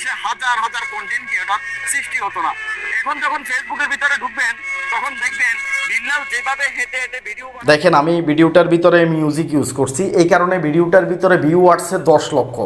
মাসে হাজার হাজার কন্টেন্ট ক্রিয়েটর সৃষ্টি হতো না। এখন যখন ফেসবুকের ভিতরে ঢুকবেন, তখন দেখবেন দেখেন, আমি ভিডিওটার ভিতরে মিউজিক ইউজ করছি। এই কারণে ভিডিওটার ভিতরে ভিউ আসছে দশ লক্ষ।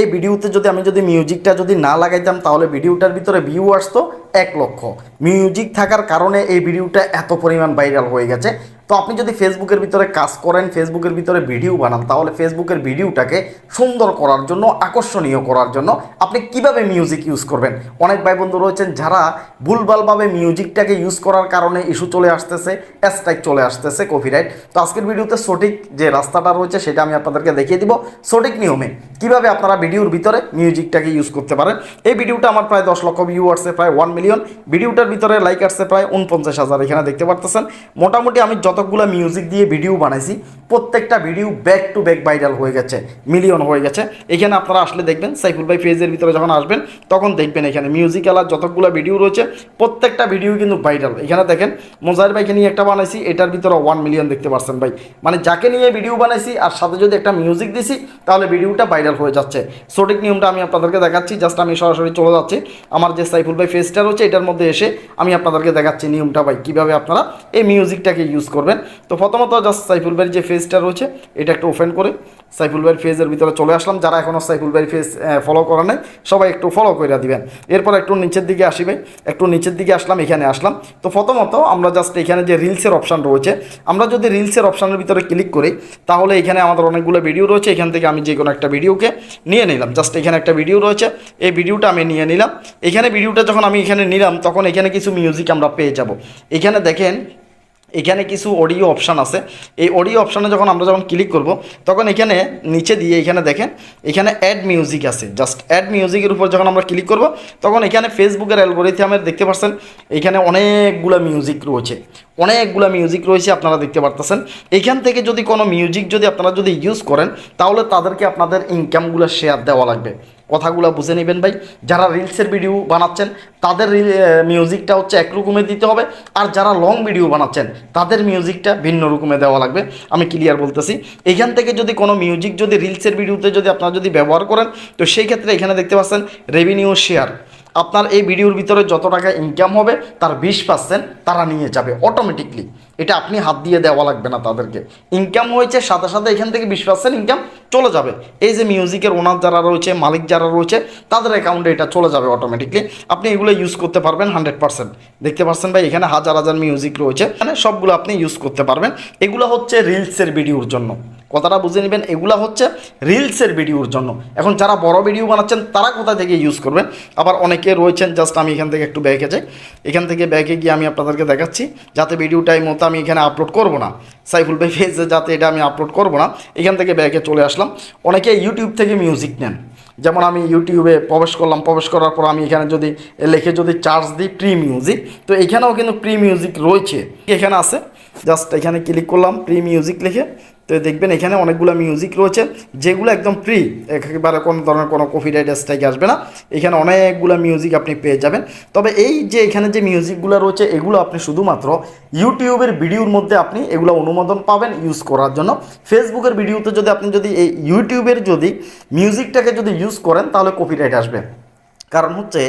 এই ভিডিওতে যদি আমি যদি মিউজিকটা যদি না লাগাইতাম, তাহলে ভিডিওটার ভিতরে ভিউ আসতো এক লক্ষ। মিউজিক থাকার কারণে এই ভিডিওটা এত পরিমাণ ভাইরাল হয়ে গেছে। তো আপনি যদি ফেসবুকের ভিতরে কাজ করেন ফেসবুকের ভিতরে ভিডিও বানান, তাহলে ফেসবুকের ভিডিওটাকে সুন্দর করার জন্য, আকর্ষণীয় করার জন্য আপনি কীভাবে মিউজিক ইউজ করবেন? অনেক ভাই বন্ধু রয়েছেন যারা ভুলভালভাবে মিউজিকটাকে ইউজ করার কারণে ইস্যু চলে আসতেছে স্ট্রাইক চলে আসতেছে কপিরাইট তো আজকের ভিডিওতে সঠিক যে রাস্তাটা রয়েছে, সেটা আমি আপনাদেরকে দেখিয়ে দিব। সঠিক নিয়মে কীভাবে আপনারা ভিডিওর ভিতরে মিউজিকটাকে ইউজ করতে পারেন? এই ভিডিওটা আমার প্রায় দশ লক্ষ ভিউ আসছে প্রায় ওয়ান মিলিয়ন ভিডিওটার ভিতরে লাইক আসছে প্রায় উনপঞ্চাশ হাজার এখানে দেখতে পারতেছেন। মোটামুটি আমি যতগুলো মিউজিক দিয়ে ভিডিও বানাইছি, প্রত্যেকটা video back to back viral হয়ে গেছে মিলিয়ন হয়ে গেছে। এখানে আপনারা আসলে দেখবেন, সাইফুল ভাই ফেজের ভিতরে যখন আসবেন, তখন দেখবেন এখানে মিউজিক আলার যতগুলো ভিডিও রয়েছে, প্রত্যেকটা ভিডিও কিন্তু ভাইরাল এখানে দেখেন, মোজাহির ভাইকে নিয়ে একটা বানাইছি, এটার ভিতরে ওয়ান মিলিয়ন দেখতে পাচ্ছেন ভাই। মানে যাকে নিয়ে ভিডিও বানাইছি, আর সাথে যদি একটা মিউজিক দিছি, তাহলে ভিডিওটা ভাইরাল হয়ে যাচ্ছে। সঠিক নিয়মটা আমি আপনাদেরকে দেখাচ্ছি জাস্ট আমি সরাসরি চলে যাচ্ছি। আমার যে সাইফুল ভাই ফেসটা রয়েছে, এটার মধ্যে এসে আমি আপনাদেরকে দেখাচ্ছি নিয়মটা ভাই, কীভাবে আপনারা এই মিউজিকটাকে ইউজ করবেন। তো প্রথমত জাস্ট সাইফুল ভাইয়ের যে ফেজটা রয়েছে, এটা একটু ওপেন করে সাইফুল ভাইয়ের ফেজের ভিতরে চলে আসলাম। যারা এখনও সাইফুল ভাইয়ের ফেস ফলো করা নাই, সবাই একটু ফলো করে দিবেন। এরপর একটু নিচের দিকে আসিবে। একটু নিচের দিকে আসলাম, এখানে আসলাম। তো প্রথমত আমরা জাস্ট এখানে যে রিলসের অপশান রয়েছে, আমরা যদি রিলসের অপশানের ভিতরে ক্লিক করি, তাহলে এখানে আমাদের অনেকগুলো ভিডিও রয়েছে। এখান থেকে আমি যে কোনো একটা ভিডিওকে নিয়ে নিলাম। জাস্ট এখানে একটা ভিডিও রয়েছে। এই ভিডিওটা আমি নিয়ে নিলাম। এখানে ভিডিওটা যখন আমি এখানে নিলাম, তখন এখানে কিছু মিউজিক আমরা পেয়ে যাব। এখানে দেখেন এখানে কিছু অডিও অপশান আছে। এই অডিও অপশানে যখন আমরা যখন ক্লিক করব, তখন এখানে নিচে দিয়ে এখানে দেখেন, এখানে অ্যাড মিউজিক আছে। জাস্ট অ্যাড মিউজিকের উপর যখন আমরা ক্লিক করব, তখন এখানে ফেসবুকের অ্যালগোরিথামের দেখতে পাচ্ছেন এখানে অনেকগুলো মিউজিক রয়েছে। অনেকগুলো মিউজিক রয়েছে আপনারা দেখতে পারতেছেন। এখান থেকে যদি কোনো মিউজিক যদি আপনারা যদি ইউজ করেন, তাহলে তাদেরকে আপনাদের ইনকামগুলো শেয়ার দেওয়া লাগবে। কথাগুলো বুঝে নেবেন ভাই। যারা রিলসের ভিডিও বানাচ্ছেন, তাদের মিউজিকটা হচ্ছে এক রকমের দিতে হবে। আর যারা লং ভিডিও বানাচ্ছেন, তাদের মিউজিকটা ভিন্ন রকমে দেওয়া লাগবে। আমি ক্লিয়ার বলতেছি। এখান থেকে যদি কোনো মিউজিক যদি রিলসের ভিডিওতে যদি আপনারা যদি ব্যবহার করেন, তো সেই ক্ষেত্রে এখানে দেখতে পাচ্ছেন রেভিনিউ শেয়ার আপনার এই ভিডিওর ভিতরে যত টাকা ইনকাম হবে, তার বিশ পার্সেন্ট তারা নিয়ে যাবে অটোমেটিকলি এটা আপনি হাত দিয়ে দেওয়া লাগবে না তাদেরকে। ইনকাম হয়েছে, সাথে সাথে এখান থেকে বিশ পার্সেন্ট ইনকাম চলে যাবে। এই যে মিউজিকের ওনার যারা রয়েছে, মালিক যারা রয়েছে, তাদের অ্যাকাউন্টে এটা চলে যাবে অটোমেটিকলি আপনি এগুলো ইউজ করতে পারবেন হান্ড্রেড পার্সেন্ট দেখতে পাচ্ছেন ভাই, এখানে হাজার হাজার মিউজিক রয়েছে। মানে সবগুলো আপনি ইউজ করতে পারবেন। এগুলো হচ্ছে রিলসের ভিডিওর জন্য। কথাটা বুঝে নেবেন, এগুলা হচ্ছে রিলসের ভিডিওর জন্য। এখন যারা বড় ভিডিও বানাচ্ছেন, তারা কোথা থেকে ইউজ করবেন আবার অনেকে রয়েছেন জাস্ট আমি এখান থেকে একটু ব্যাকে যাই। এখান থেকে ব্যাকে গিয়ে আমি আপনাদেরকে দেখাচ্ছি, যাতে ভিডিওটাই মতো আমি এখানে আপলোড করব না। সাইফুল ভাই ফেজে যাতে এটা আমি আপলোড করব না, এখান থেকে ব্যাকে চলে আসলাম। অনেকে ইউটিউব থেকে মিউজিক নেন। যেমন আমি ইউটিউবে প্রবেশ করলাম, প্রবেশ করার পর আমি এখানে যদি, লেখে যদি চার্জ দিই প্রি মিউজিক তো এখানেও কিন্তু প্রি মিউজিক রয়েছে। এখানে আছে জাস্ট এখানে ক্লিক করলাম প্রি মিউজিক লিখে। তো দেখবেন এখানে অনেকগুলো মিউজিক রয়েছে, যেগুলো একদম ফ্রি একেবারে কোনো ধরনের কোনো কপিরাইট স্ট্রাইক আসবে না। এখানে অনেকগুলো মিউজিক আপনি পেয়ে যাবেন। তবে এই যে এখানে যে মিউজিকগুলো রয়েছে, এগুলো আপনি শুধুমাত্র ইউটিউবের ভিডিওর মধ্যে আপনি এগুলো অনুমোদন পাবেন ইউজ করার জন্য। ফেসবুকের ভিডিওতে যদি আপনি যদি এই ইউটিউবের যদি মিউজিকটাকে যদি ইউজ করেন, তাহলে কপিরাইট আসবে। কারণ হচ্ছে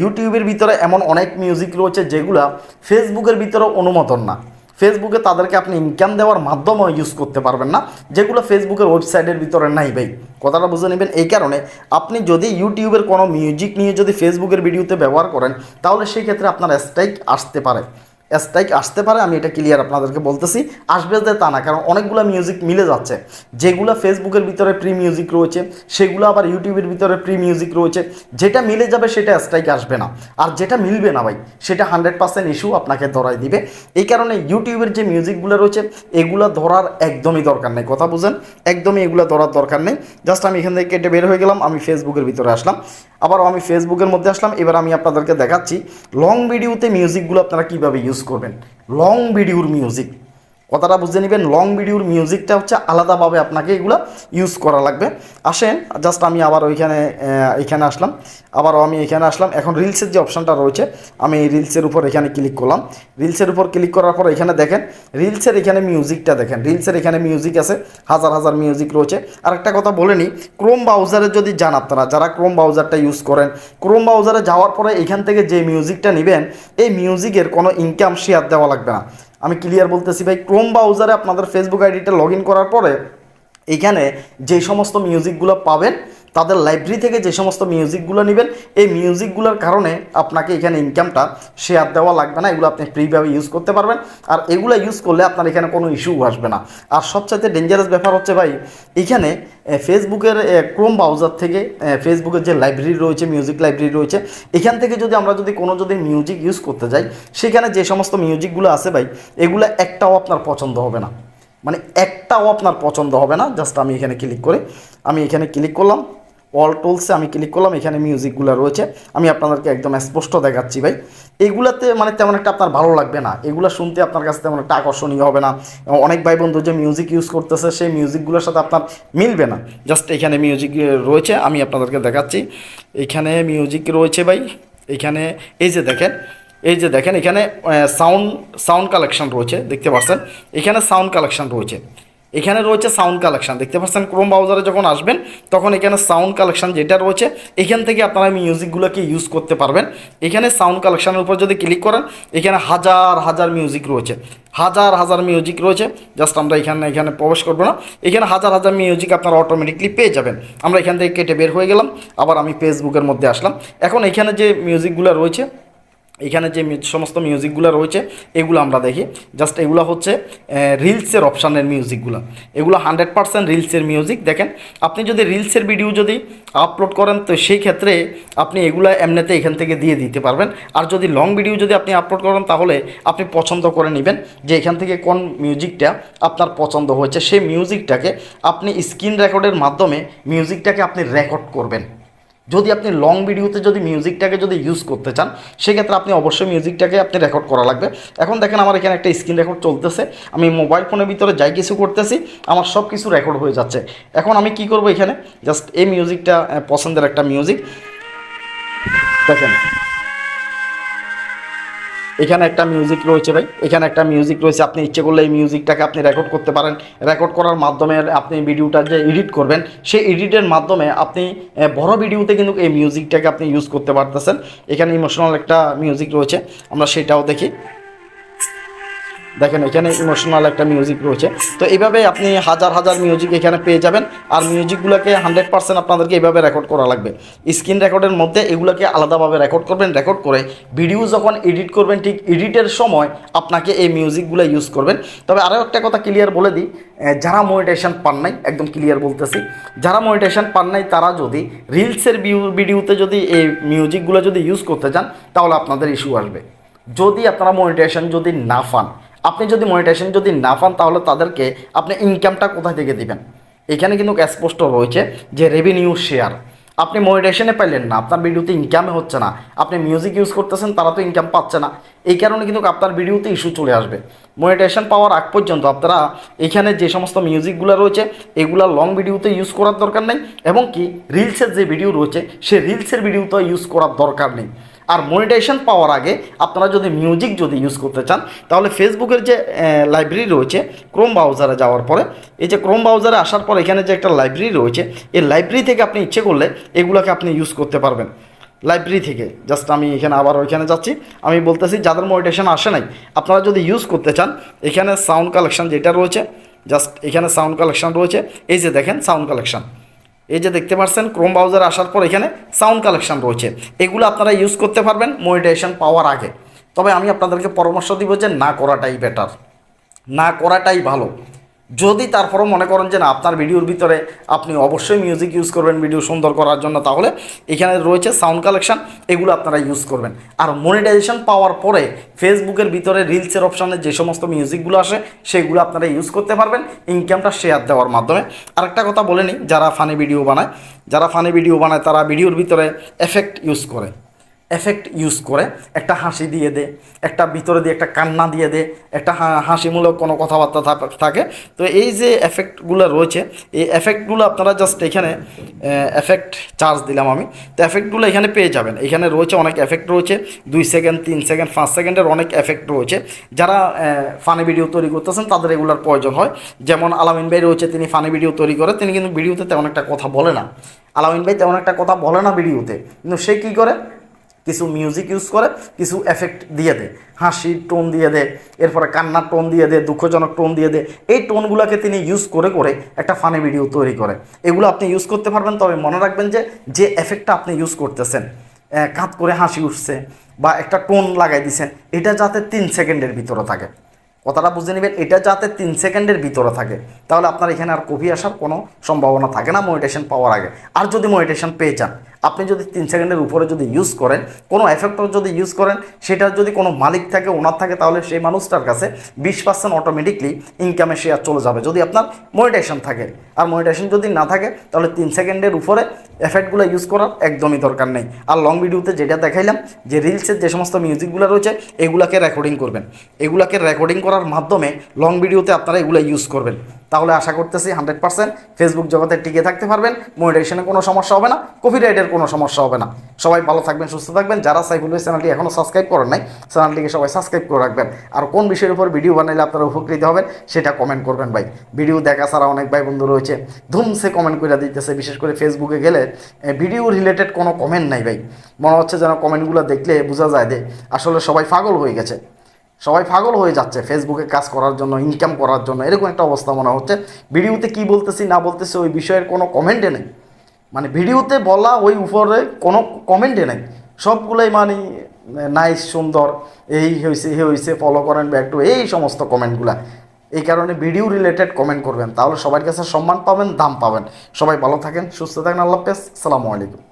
ইউটিউবের ভিতরে এমন অনেক মিউজিক রয়েছে, যেগুলা ফেসবুকের ভিতরে অনুমোদন না। ফেসবুকে তাদেরকে আপনি ইনকাম দেওয়ার মাধ্যমেও ইউজ করতে পারবেন না। যেগুলো ফেসবুকের ওয়েবসাইটের ভিতরে নাই ভাই। কথাটা বুঝে নেবেন? এই কারণে আপনি যদি ইউটিউবের কোনো মিউজিক নিয়ে যদি ফেসবুকের ভিডিওতে ব্যবহার করেন, তাহলে সেই ক্ষেত্রে আপনার স্ট্রাইক আসতে পারে। স্ট্রাইক আসতে পারে, আমি এটা ক্লিয়ার আপনাদেরকে বলতেছি। আসবে যে তা না, কারণ অনেকগুলো মিউজিক মিলে যাচ্ছে। যেগুলো ফেসবুকের ভিতরে প্রি মিউজিক রয়েছে, সেগুলো আবার ইউটিউবের ভিতরে প্রি মিউজিক রয়েছে। যেটা মিলে যাবে, সেটা স্ট্রাইক আসবে না। আর যেটা মিলবে না ভাই, সেটা হান্ড্রেড পার্সেন্ট ইস্যু আপনাকে ধরাই দিবে। এই কারণে ইউটিউবের যে মিউজিকগুলো রয়েছে, এগুলো ধরার একদমই দরকার নেই। কথা বুঝেন? একদমই এগুলো ধরার দরকার নেই। জাস্ট আমি এখান থেকে কেটে বের হয়ে গেলাম, আমি ফেসবুকের ভিতরে আসলাম। আবার আমি ফেসবুকের মধ্যে আসলাম, এবার আমি আপনাদেরকে দেখাচ্ছি লং ভিডিওতে মিউজিকগুলো আপনারা কীভাবে ইউজ করবেন। লং ভিডিওর মিউজিক কথাটা বুঝে নেবেন লং ভিডিওর মিউজিকটা হচ্ছে আলাদাভাবে আপনাকে এগুলো ইউজ করা লাগবে। আসেন জাস্ট আমি আবার ওইখানে এখানে আসলাম। আবারও আমি এখানে আসলাম। এখন রিলসের যে অপশানটা রয়েছে, আমি এই রিলসের উপর এখানে ক্লিক করলাম। রিলসের উপর ক্লিক করার পর এখানে দেখেন রিলসের এখানে মিউজিকটা দেখেন। রিলসের এখানে মিউজিক আছে, হাজার হাজার মিউজিক রয়েছে। আর একটা কথা বলে নিই ক্রোম ব্রাউজারে যদি যান আপনারা, যারা ক্রোম ব্রাউজারটা ইউজ করেন ক্রোম ব্রাউজারে যাওয়ার পরে এখান থেকে যে মিউজিকটা নেবেন, এই মিউজিকের কোনো ইনকাম শেয়ার দেওয়া লাগবে না। আমি ক্লিয়ার বলতেছি ভাই ক্রোম ব্রাউজারে আপনাদের ফেসবুক আইডিটা লগ করার পরে, এখানে যে সমস্ত মিউজিকগুলো পাবেন তাদের লাইব্রেরি থেকে যে সমস্ত মিউজিকগুলো নেবেন, এই মিউজিকগুলোর কারণে আপনাকে এখানে ইনকামটা শেয়ার দেওয়া লাগবে না, এগুলো আপনি ফ্রিভাবে ইউজ করতে পারবেন। আর এগুলো ইউজ করলে আপনার এখানে কোনো ইস্যু আসবে না। আর সবচাইতে ডেঞ্জারাস ব্যাপার হচ্ছে ভাই, এখানে ফেসবুকের ক্রোম ব্রাউজার থেকে ফেসবুকের যে লাইব্রেরি রয়েছে মিউজিক লাইব্রেরি রয়েছে, এখান থেকে যদি আমরা যদি কোনো যদি মিউজিক ইউজ করতে যাই, সেখানে যে সমস্ত মিউজিকগুলো আছে ভাই, এগুলো একটাও আপনার পছন্দ হবে না। মানে একটাও আপনার পছন্দ হবে না জাস্ট আমি এখানে ক্লিক করে, আমি এখানে ক্লিক করলাম। অল টুলসে আমি ক্লিক করলাম, এখানে মিউজিকগুলো রয়েছে। আমি আপনাদেরকে একদম স্পষ্ট দেখাচ্ছি ভাই। এগুলাতে মানে তেমন একটা আপনার ভালো লাগবে না। এগুলো শুনতে আপনার কাছে তেমন একটা আকর্ষণীয় হবে না। অনেক ভাই বন্ধু যে মিউজিক ইউজ করতেছে, সেই মিউজিকগুলোর সাথে আপনার মিলবে না। জাস্ট এখানে মিউজিক রয়েছে, আমি আপনাদেরকে দেখাচ্ছি। এখানে মিউজিক রয়েছে ভাই। এখানে, এই যে দেখেন, এই যে দেখেন, এখানে সাউন্ড সাউন্ড কালেকশন রয়েছে, দেখতে পাচ্ছেন? এখানে সাউন্ড কালেকশন রয়েছে। এখানে রয়েছে সাউন্ড কালেকশন দেখতে পাচ্ছেন ক্রোম ব্রাউজারে যখন আসবেন, তখন এখানে সাউন্ড কালেকশন যেটা রয়েছে, এখান থেকে আপনারা মিউজিকগুলোকে ইউজ করতে পারবেন। এখানে সাউন্ড কালেকশানের উপর যদি ক্লিক করেন, এখানে হাজার হাজার মিউজিক রয়েছে। হাজার হাজার মিউজিক রয়েছে। জাস্ট আমরা এখানে এখানে প্রবেশ করব না। এখানে হাজার হাজার মিউজিক আপনারা অটোমেটিকলি পেয়ে যাবেন। আমরা এখান থেকে কেটে বের হয়ে গেলাম। আবার আমি ফেসবুকের মধ্যে আসলাম। এখন এখানে যে মিউজিকগুলো রয়েছে এখানে যে সমস্ত মিউজিকগুলো রয়েছে, এগুলো আমরা দেখি। জাস্ট এগুলো হচ্ছে রিলসের অপশানের মিউজিকগুলো এগুলো হান্ড্রেড পার্সেন্ট রিলসের মিউজিক দেখেন। আপনি যদি রিলসের ভিডিও যদি আপলোড করেন, তো সেই ক্ষেত্রে আপনি এগুলো এমনিতে এখান থেকে দিয়ে দিতে পারবেন। আর যদি লং ভিডিও যদি আপনি আপলোড করেন, তাহলে আপনি পছন্দ করে নেবেন যে এখান থেকে কোন মিউজিকটা আপনার পছন্দ হয়েছে। সেই মিউজিকটাকে আপনি স্ক্রিন রেকর্ডের মাধ্যমে মিউজিকটাকে আপনি রেকর্ড করবেন। যদি আপনি লং ভিডিওতে যদি মিউজিকটাকে যদি ইউজ করতে চান, সেক্ষেত্রে আপনি অবশ্যই মিউজিকটাকে আপনি রেকর্ড করা লাগবে। এখন দেখেন আমার এখানে একটা স্ক্রিন রেকর্ড চলতেছে। আমি মোবাইল ফোনের ভিতরে যাই কিছু করতেছি, আমার সব কিছু রেকর্ড হয়ে যাচ্ছে। এখন আমি কি করব এখানে? জাস্ট এই মিউজিকটা পছন্দের একটা মিউজিক দেখেন। এখানে একটা মিউজিক রয়েছে ভাই। এখানে একটা মিউজিক রয়েছে। আপনি ইচ্ছে করলে এই মিউজিকটাকে আপনি রেকর্ড করতে পারেন। রেকর্ড করার মাধ্যমে আপনি ভিডিওটা যে এডিট করবেন, সেই এডিটের মাধ্যমে আপনি বড় ভিডিওতে কিন্তু এই মিউজিকটাকে আপনি ইউজ করতে পারতেছেন। এখানে ইমোশনাল একটা মিউজিক রয়েছে। আমরা সেটাও দেখি। দেখেন, এখানে ইমোশনাল একটা মিউজিক রয়েছে। তো এইভাবে আপনি হাজার হাজার মিউজিক এখানে পেয়ে যাবেন, আর মিউজিকগুলোকে হান্ড্রেড পার্সেন্ট আপনাদেরকে এইভাবে রেকর্ড করা লাগবে। স্ক্রিন রেকর্ডের মধ্যে এগুলোকে আলাদাভাবে রেকর্ড করবেন রেকর্ড করে ভিডিও যখন এডিট করবেন, ঠিক এডিটের সময় আপনাকে এই মিউজিকগুলো ইউজ করবেন। তবে আরও একটা কথা ক্লিয়ার বলে দিই যারা মনিটেশন পান নাই, একদম ক্লিয়ার বলতেছি, যারা মনিটেশন পান নাই, তারা যদি রিলসের ভিডিওতে যদি এই মিউজিকগুলো যদি ইউজ করতে চান, তাহলে আপনাদের ইস্যু আসবে। যদি আপনারা মনিটেশন যদি না পান আপনি যদি মনিটাইজেশন যদি না পান, তাহলে তাদেরকে আপনি ইনকামটা কোথায় থেকে দিবেন? এখানে কিন্তু স্পষ্ট রয়েছে যে রেভিনিউ শেয়ার আপনি মনিটাইজেশনে পাইলেন না, আপনার ভিডিওতে ইনকামে হচ্ছে না। আপনি মিউজিক ইউজ করতেছেন, তারা তো ইনকাম পাচ্ছে না। এই কারণে কিন্তু আপনার ভিডিওতে ইস্যু চলে আসবে। মনিটাইজেশন পাওয়ার আগ পর্যন্ত আপনারা এখানে যে সমস্ত মিউজিকগুলো রয়েছে, এগুলা লং ভিডিওতে ইউজ করার দরকার নেই, এবং কি রিলসের যে ভিডিও রয়েছে, সে রিলসের ভিডিওতে ইউজ করার দরকার নেই। আর মনিটাইজেশন পাওয়ার আগে আপনারা যদি মিউজিক যদি ইউজ করতে চান, তাহলে ফেসবুকের যে লাইব্রেরি রয়েছে ক্রোম ব্রাউজারে যাওয়ার পরে, এই যে ক্রোম ব্রাউজারে আসার পর এখানে যে একটা লাইব্রেরি রয়েছে, এই লাইব্রেরি থেকে আপনি ইচ্ছে করলে এগুলোকে আপনি ইউজ করতে পারবেন। লাইব্রেরি থেকে জাস্ট আমি এখানে আবার ওইখানে যাচ্ছি, আমি বলতেছি যাদের মনিটেশন আসে নাই, আপনারা যদি ইউজ করতে চান, এখানে সাউন্ড কালেকশন যেটা রয়েছে জাস্ট এখানে সাউন্ড কালেকশন রয়েছে, এই যে দেখেন সাউন্ড কালেকশন এই যে দেখতে পাচ্ছেন ক্রোম ব্রাউজার আসার পর এখানে সাউন্ড কালেকশন রয়েছে। এগুলো আপনারা ইউজ করতে পারবেন মনিটাইজেশন পাওয়ার আগে। তবে আমি আপনাদেরকে পরামর্শ দিব যে না করাটাই বেটার না করাটাই ভালো। যদি তারপরও মনে করেন যে না, আপনার ভিডিওর ভিতরে আপনি অবশ্যই মিউজিক ইউজ করবেন ভিডিও সুন্দর করার জন্য, তাহলে এখানে রয়েছে সাউন্ড কালেকশান এগুলো আপনারা ইউজ করবেন। আর মনিটাইজেশন পাওয়ার পরে ফেসবুকের ভিতরে রিলসের অপশানে যে সমস্ত মিউজিকগুলো আসে, সেগুলো আপনারা ইউজ করতে পারবেন ইনকামটা শেয়ার দেওয়ার মাধ্যমে। আরেকটা কথা বলে নিই, যারা ফানি ভিডিও বানায়, যারা ফানি ভিডিও বানায়, তারা ভিডিওর ভিতরে এফেক্ট ইউজ করে। এফেক্ট ইউজ করে, একটা হাসি দিয়ে দে, একটা ভিতরে দিয়ে একটা কান্না দিয়ে দে, একটা হাসিমূলক কোনো কথাবার্তা থাকে তো এই যে এফেক্টগুলো রয়েছে, এই এফেক্টগুলো আপনারা জাস্ট এখানে এফেক্ট চার্জ দিলাম আমি। তো এফেক্টগুলো এখানে পেয়ে যাবেন। এখানে রয়েছে অনেক এফেক্ট রয়েছে, দুই সেকেন্ড তিন সেকেন্ড পাঁচ সেকেন্ডের অনেক এফেক্ট রয়েছে। যারা ফানি ভিডিও তৈরি করতেছেন, তাদের এগুলোর প্রয়োজন হয়। যেমন আলামিন ভাই রয়েছে, তিনি ফানি ভিডিও তৈরি করে, তিনি কিন্তু ভিডিওতে তেমন একটা কথা বলে না। আলামিন ভাই তেমন একটা কথা বলে না ভিডিওতে কিন্তু সে কী করে? কিছু মিউজিক ইউজ করে, কিছু এফেক্ট দিয়ে দেয়। হাসির টোন দিয়ে দেয়, এরপরে কান্নার টোন দিয়ে দেয়, দুঃখজনক টোন দিয়ে দেয়। এই টোনগুলোকে তিনি ইউজ করে করে একটা ফানি ভিডিও তৈরি করে। এগুলো আপনি ইউজ করতে পারবেন, তবে মনে রাখবেন যে যে এফেক্টটা আপনি ইউজ করতেছেন কাঁধ করে হাসি উঠছে বা একটা টোন লাগাই দিছেন, এটা যাতে তিন সেকেন্ডের ভিতরে থাকে। কথাটা বুঝে নেবেন, এটা যাতে তিন সেকেন্ডের ভিতরে থাকে। তাহলে আপনার এখানে আর কপি আসার কোনো সম্ভাবনা থাকে না মনিটেশন পাওয়ার আগে। আর যদি মনিটেশন পেয়ে যান আপনি যদি তিন সেকেন্ডের উপরে যদি ইউজ করেন, কোনো এফেক্টর যদি ইউজ করেন, সেটার যদি কোনো মালিক থাকে, ওনার থাকে, তাহলে সেই মানুষটার কাছে বিশ পার্সেন্ট অটোমেটিকলি ইনকামে শেয়ার চলে যাবে। যদি আপনার মনিটেশন থাকে। আর মনিটেশন যদি না থাকে, তাহলে তিন সেকেন্ডের উপরে এফেক্টগুলো ইউজ করার একদমই দরকার নেই। আর লং ভিডিওতে যেটা দেখাইলাম, যে রিলসের যে সমস্ত মিউজিকগুলো রয়েছে, এগুলাকে রেকর্ডিং করবেন। এগুলাকে রেকর্ডিং করার মাধ্যমে লং ভিডিওতে আপনারা এগুলো ইউজ করবেন। তাহলে আশা করতেছি হান্ড্রেড পার্সেন্ট ফেসবুক জগতে টিকে থাকতে পারবেন মনিটাইজেশনে কোনো সমস্যা হবে না কপিরাইটের কোনো সমস্যা হবে না। সবাই ভালো থাকবেন, সুস্থ থাকবেন। যারা সাইফুল চ্যানেলটি এখনও সাবস্ক্রাইব করেন নাই, চ্যানেলটিকে সবাই সাবস্ক্রাইব করে রাখবেন। আর কোন বিষয়ের উপর ভিডিও বানাইলে আপনারা উপকৃত হবেন, সেটা কমেন্ট করবেন ভাই। ভিডিও দেখা ছাড়া অনেক ভাই বন্ধু রয়েছে, ধুমসে কমেন্ট করে দিতেছে, বিশেষ করে ফেসবুকে গেলে ভিডিও রিলেটেড কোনো কমেন্ট নাই ভাই। মনে হচ্ছে যেন কমেন্টগুলো দেখলে বোঝা যায় যে আসলে সবাই পাগল হয়ে গেছে। সবাই পাগল হয়ে যাচ্ছে ফেসবুকে কাজ করার জন্য ইনকাম করার জন্য, এরকম একটা অবস্থা মনে হচ্ছে। ভিডিওতে কি বলতেছি, না বলতেছি, ওই বিষয়ের কোনো কমেন্টে নেই। মানে ভিডিওতে বলা ওই উপরে কোনো কমেন্টে নেই। সবগুলোই মানে নাইস সুন্দর, এই হয়েছে হে হয়েছে ফলো করেন ব্যাক টু এই সমস্ত কমেন্টগুলা এই কারণে ভিডিও রিলেটেড কমেন্ট করবেন, তাহলে সবার কাছে সম্মান পাবেন, দাম পাবেন। সবাই ভালো থাকেন, সুস্থ থাকেন, আল্লাহ হাফেজ সালামু আলাইকুম।